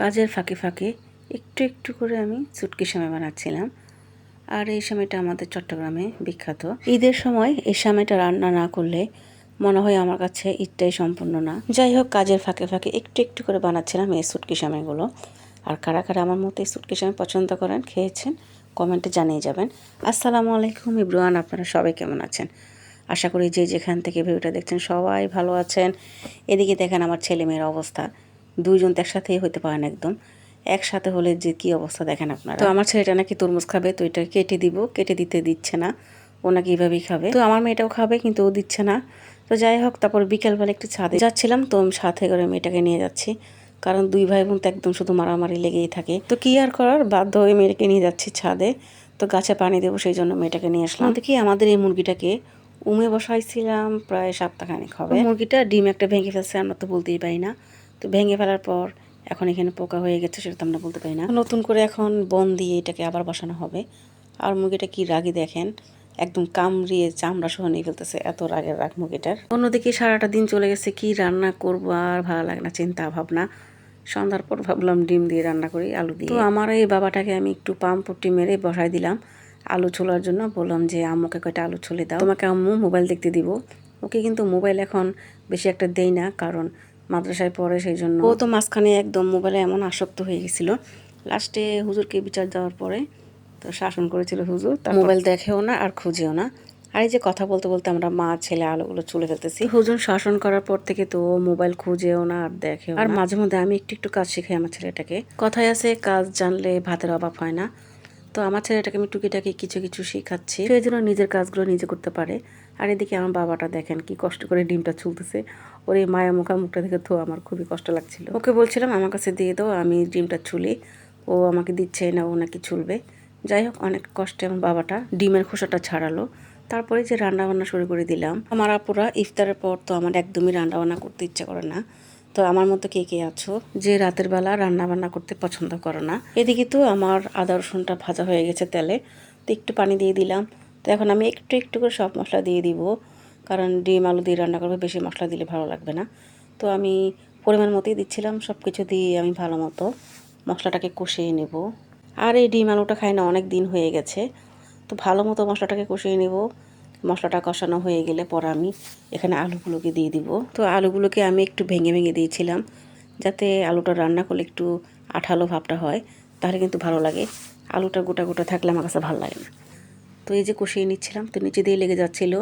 কাজের ফাঁকে ফাঁকে একটু একটু করে আমি চুটকি সেমাই বানাচ্ছিলাম। আর এই সময়টা আমাদের চট্টগ্রামে বিখ্যাত। ঈদের সময় এই সময়টা রান্না না করলে মনে হয় আমার কাছে ঈদটাই সম্পূর্ণ না। যাই হোক, কাজের ফাঁকে ফাঁকে একটু একটু করে বানাচ্ছিলাম এই সুটকি সেমাইগুলো আর কারা কারা আমার মতো এই সুটকি সেমাই পছন্দ করেন, খেয়েছেন, কমেন্টে জানিয়ে যাবেন। আসসালামু আলাইকুম ইব্রুয়ান, আপনারা সবাই কেমন আছেন? আশা করি যে যেখান থেকে ভিডিওটা দেখছেন সবাই ভালো আছেন। এদিকে দেখেন আমার ছেলে মেয়ের অবস্থা। দুইজন তো একসাথেই হতে পারেন একদম। একসাথে হলে যে কি অবস্থা দেখেন আপনারা। তো আমার ছেলেটা নাকি তরমুজ খাবে তো এটা কেটে দিব কেটে দিতে দিচ্ছে না। ও নাকি এইভাবেই খাবে। তো আমার মেয়েটাও খাবে কিন্তু ও দিচ্ছে না। তো যাই হোক তারপর বিকেলবেলা একটু ছাদে যাচ্ছিলাম তো আমি সাথে করে মেয়েটাকে নিয়ে যাচ্ছি। কারণ দুই ভাই বোন তো একদম শুধু মারামারি লেগেই থাকে। তো কি আর করার বাধ্য হয়ে মেয়েটাকে নিয়ে যাচ্ছি ছাদে। তো গাছে পানি দেবো সেই জন্য মেয়েটাকে নিয়ে আসলাম। তো কি আমাদের এই মুরগিটাকে উমে বসাইছিলাম প্রায় সপ্তাহখানিক হবে। মুরগিটা ডিম একটা ভেঙে ফেলছে আমরা তো বলতেই পারি না। তো ভেঙে ফেলার পর এখন এখানে পোকা হয়ে গেছে সেটা তো আমরা বলতে পারি না। নতুন করে এখন বন দিয়ে এটাকে আবার বসানো হবে। আর মুরগিটা কি রাগি দেখেন? একদম কামড়িয়ে চামড়া সহ নিয়ে ফেলতেছে এত রাগের রাগ মুরগিটার। অন্যদিকে সারাটা দিন চলে গেছে, কি রান্না করব আর ভালো লাগে না, চিন্তা ভাবনা। সন্ধ্যার পর ভাবলাম ডিম দিয়ে রান্না করি, আলু দিয়ে। তো আমার এই বাবাটাকে আমি একটু পাম পট্টি মেরে বসাই দিলাম আলু ছোলার জন্য। বললাম যে, আম্মুকে কয়টা আলু ছলে দাও। তোমাকে আম্মু মোবাইল দেখতে দিব। ওকে কিন্তু মোবাইল এখন বেশি একটা দেই না, কারণ মাদ্রাসায় পড়ে সেই জন্য ও তো মাঝখানে একদম মোবাইলে এমন আসক্ত হয়ে গেছিল। লাস্টে হুজুরকে বিচার দেওয়ার পরে তো শাসন করেছিল হুজুর তার মোবাইল দেখেও না আর খুঁজেও না। আর এই যে কথা বলতে বলতে আমরা মা ছেলে আলোগুলো চলে ফেলতেছি। হুজুর শাসন করার পর থেকে তো মোবাইল খুঁজেও না আর দেখেও আর মাঝে মধ্যে আমি একটু একটু কাজ শিখাই আমার ছেলেটাকে। কথায় আছে কাজ জানলে ভাতের অভাব হয় না। তো আমার ছেলেটাকে আমি টুকিটাকি কিছু কিছু শেখাচ্ছি। সেই জন্য নিজের কাজগুলো নিজে করতে পারে। আর এদিকে আমার বাবাটা দেখেন কি কষ্ট করে ডিমটা চুলতেছে ওর এই মায়া মুখা মুখটা দেখে তো আমার খুবই কষ্ট লাগছিল। ওকে বলছিলাম, আমার কাছে দিয়ে দাও, আমি ডিমটা চুলি ও আমাকে দিচ্ছে না, ও নাকি ছুলবে। যাই হোক, অনেক কষ্টে আমার বাবাটা ডিমের খোসাটা ছাড়ালো। তারপরে যে রান্না বান্না শুরু করে দিলাম, আমার আপুরা ইফতারের পর তো আমার একদমই রান্না বান্না করতে ইচ্ছা করে না। তো আমার মতো কে কে আছো যে রাতের বেলা রান্না বান্না করতে পছন্দ করো না? এদিকে তো আমার আদা রসুনটা ভাজা হয়ে গেছে তেলে। তো একটু পানি দিয়ে দিলাম। তো এখন আমি একটু একটু করে সব মশলা দিয়ে দিব, কারণ ডিম, আলু দিয়ে রান্না করবে, বেশি মশলা দিলে ভালো লাগবে না। তো আমি পরিমাণ মতোই দিচ্ছিলাম সব কিছু দিয়ে আমি ভালো মতো মশলাটাকে কষিয়ে নেব। আর এই ডিম, আলুটা খাই না, অনেক দিন হয়ে গেছে। তো ভালো মতো মশলাটাকে কষিয়ে নেব। মশলাটা কষানো হয়ে গেলে পর আমি এখানে আলুগুলোকে দিয়ে দিব। তো আলুগুলোকে আমি একটু ভেঙে ভেঙে দিয়েছিলাম, যাতে আলুটা রান্না করলে একটু আঠালো ভাবটা হয়, তাহলে কিন্তু ভালো লাগে। আলুটা গোটা গোটা থাকলে আমার কাছে ভালো লাগে না। তো এই যে কষিয়ে নিচ্ছিলাম, তো নিচে দিয়ে লেগে যাচ্ছিল।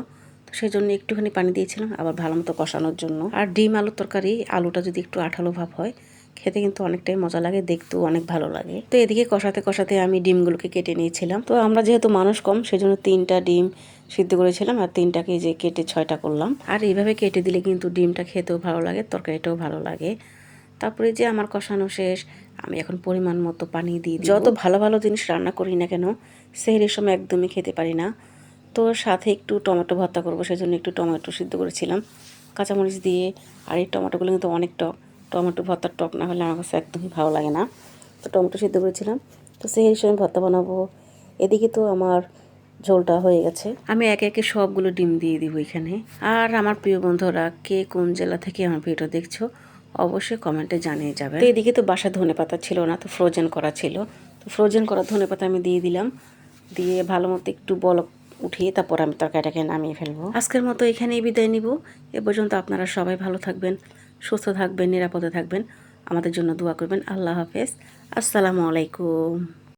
তো সেই জন্য একটুখানি পানি দিয়েছিলাম, আবার ভালো মতো কষানোর জন্য। আর ডিম আলুর তরকারি, আলুটা যদি একটু আঠালো ভাব হয়, খেতে কিন্তু অনেকটাই মজা লাগে, দেখতেও অনেক ভালো লাগে। তো এদিকে কষাতে কষাতে আমি ডিমগুলোকে কেটে নিয়েছিলাম। তো আমরা যেহেতু মানুষ কম, সেজন্য তিনটা ডিম সিদ্ধ করেছিলাম, আর তিনটাকে যে কেটে ছয়টা করলাম। আর এইভাবে কেটে দিলে কিন্তু ডিমটা খেতেও ভালো লাগে, তরকারিটাও ভালো লাগে। তারপরে যে আমার কষানো শেষ আমি এখন পরিমাণ মতো পানি দিই যত ভালো ভালো জিনিস রান্না করি না কেন সেহের সময় একদমই খেতে পারি না। তো সাথে একটু টমেটো ভর্তা করব সেজন্য একটু টমেটো সিদ্ধ করেছিলাম। কাঁচামরিচ দিয়ে আর এই টমেটোগুলো কিন্তু অনেক টক। টমেটো ভর্তার টক না হলে আমার কাছে একদমই ভালো লাগে না। তো টমেটো সিদ্ধ করেছিলাম। তো সেই হিসেবে ভর্তা বানাবো। এদিকে তো আমার ঝোলটা হয়ে গেছে। আমি একে একে সবগুলো ডিম দিয়ে দিব এখানে। আর আমার প্রিয় বন্ধুরা কে কোন জেলা থেকে আমার ভিডিও দেখছ অবশ্যই কমেন্টে জানিয়ে যাবে তো এদিকে তো বাসা ধনে পাতা ছিল না তো ফ্রোজেন করা ছিল। তো ফ্রোজেন করা ধনে পাতা আমি দিয়ে দিলাম। দিয়ে ভালো মতো একটু বলক উঠিয়ে তারপর আমি তরকারিটাকে নামিয়ে ফেলব। আজকের মতো এখানেই বিদায় নিব। এ পর্যন্ত আপনারা সবাই ভালো থাকবেন সুস্থ থাকবেন নিরাপদে থাকবেন। আমাদের জন্য দোয়া করবেন। আল্লাহ হাফেজ। আসসালামু আলাইকুম।